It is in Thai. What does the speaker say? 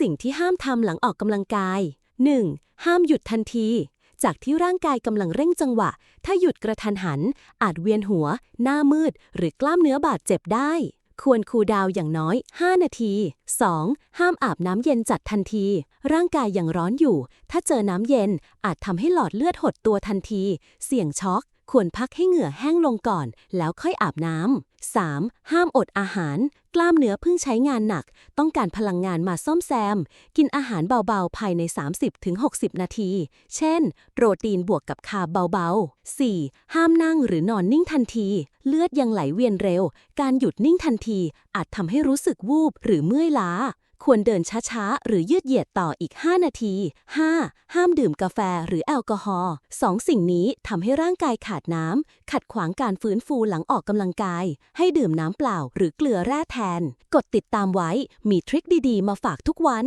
สิ่งที่ห้ามทำหลังออกกำลังกาย 1. ห้ามหยุดทันที จากที่ร่างกายกำลังเร่งจังหวะ ถ้าหยุดกระทันหัน อาจเวียนหัว หน้ามืด หรือกล้ามเนื้อบาดเจ็บได้ ควรคูลดาวอย่างน้อย 5 นาที 2. ห้ามอาบน้ำเย็นจัดทันที ร่างกายยังร้อนอยู่ ถ้าเจอน้ำเย็นอาจทำให้หลอดเลือดหดตัวทันที เสี่ยงช็อก ควรพักให้เหงื่อแห้งลงก่อน แล้วค่อยอาบน้ำ 3. ห้ามอดอาหาร กล้ามเนื้อเพิ่งใช้งานหนัก ต้องการพลังงานมาซ่อมแซม กินอาหารเบาๆ ภายใน 30-60 นาที เช่น โปรตีนบวกกับคาร์บเบาๆ 4. ห้ามนั่งหรือนอนนิ่งทันที เลือดยังไหลเวียนเร็ว การหยุดนิ่งทันที อาจทำให้รู้สึกวูบหรือเมื่อยล้า ควรเดินช้าๆ หรือยืดเหยียดต่ออีก 5 นาที 5. ห้ามดื่มกาแฟหรือแอลกอฮอล์สองสิ่งนี้ทำให้ร่างกายขาดน้ำ ขัดขวางการฟื้นฟูหลังออกกำลังกาย ให้ดื่มน้ำเปล่าหรือเกลือแร่แทน กดติดตามไว้มีทริคดีๆ มาฝากทุกวัน